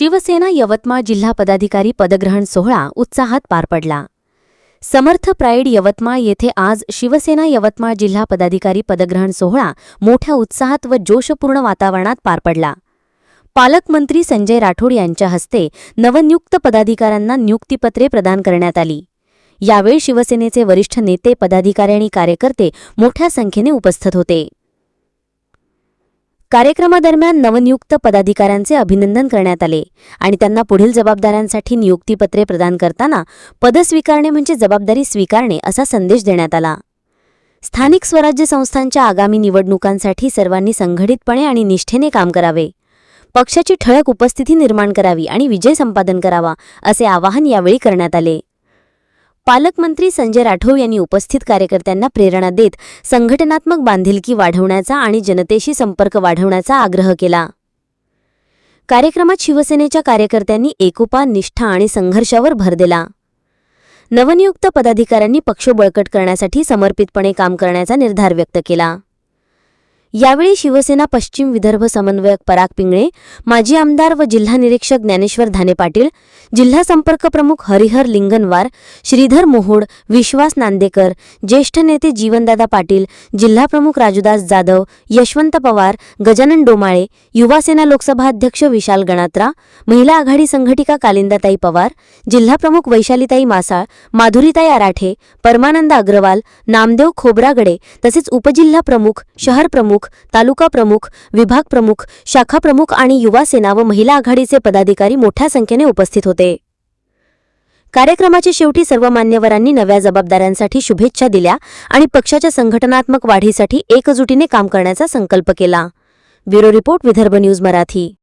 शिवसेना यवतमाळ जिल्हा पदाधिकारी पदग्रहण सोहळा उत्साहात पार पडला. समर्थ प्राईड यवतमाळ येथे आज शिवसेना यवतमाळ जिल्हा पदाधिकारी पदग्रहण सोहळा मोठ्या उत्साहात व जोशपूर्ण वातावरणात पार पडला. पालकमंत्री संजय राठोड यांच्या हस्ते नवनियुक्त पदाधिकाऱ्यांना नियुक्तीपत्रे प्रदान करण्यात आली. यावेळी शिवसेनेचे वरिष्ठ नेते पदाधिकारी आणि कार्यकर्ते मोठ्या संख्येने उपस्थित होते. कार्यक्रमादरम्यान नवनियुक्त पदाधिकाऱ्यांचे अभिनंदन करण्यात आले आणि त्यांना पुढील जबाबदाऱ्यांसाठी नियुक्तीपत्रे प्रदान करताना पद स्वीकारणे म्हणजे जबाबदारी स्वीकारणे असा संदेश देण्यात आला. स्थानिक स्वराज्य संस्थांच्या आगामी निवडणुकांसाठी सर्वांनी संघटितपणे आणि निष्ठेने काम करावे. पक्षाची ठळक उपस्थिती निर्माण करावी आणि विजय संपादन करावा असे आवाहन यावेळी करण्यात आले. पालकमंत्री संजय राठोड यांनी उपस्थित कार्यकर्त्यांना प्रेरणा देत संघटनात्मक बांधिलकी वाढवण्याचा आणि जनतेशी संपर्क वाढवण्याचा आग्रह केला. कार्यक्रमात शिवसेनेच्या कार्यकर्त्यांनी एकोपा निष्ठा आणि संघर्षावर भर दिला. नवनियुक्त पदाधिकाऱ्यांनी पक्ष बळकट करण्यासाठी समर्पितपणे काम करण्याचा निर्धार व्यक्त केला. यावेळी शिवसेना पश्चिम विदर्भ समन्वयक पराग पिंगळे माजी आमदार व जिल्हा निरीक्षक ज्ञानेश्वर धाने पाटील जिल्हा संपर्क प्रमुख हरिहर लिंगनवार श्रीधर मोहोड विश्वास नांदेकर ज्येष्ठ नेते जीवनदादा पाटील जिल्हा प्रमुख राजूदास जाधव यशवंत पवार गजानन डोमाळे युवासेना लोकसभा अध्यक्ष विशाल गणात्रा महिला आघाडी संघटिका कालिंदाताई पवार जिल्हा प्रमुख वैशालीताई मासाळ माधुरीताई आराठे परमानंद अग्रवाल नामदेव खोब्रागडे तसेच उपजिल्हा प्रमुख शहर प्रमुख तालुका प्रमुख विभाग प्रमुख शाखा प्रमुख आणि युवा सेना व महिला आघाडीचे पदाधिकारी मोठ्या संख्येने उपस्थित होते. कार्यक्रमाच्या शेवटी सर्व मान्यवरांनी नव्या जबाबदाऱ्यांसाठी शुभेच्छा दिल्या आणि पक्षाच्या संघटनात्मक वाढीसाठी एकजुटीने काम करण्याचा संकल्प केला. Bureau report Vidarbha news Marathi.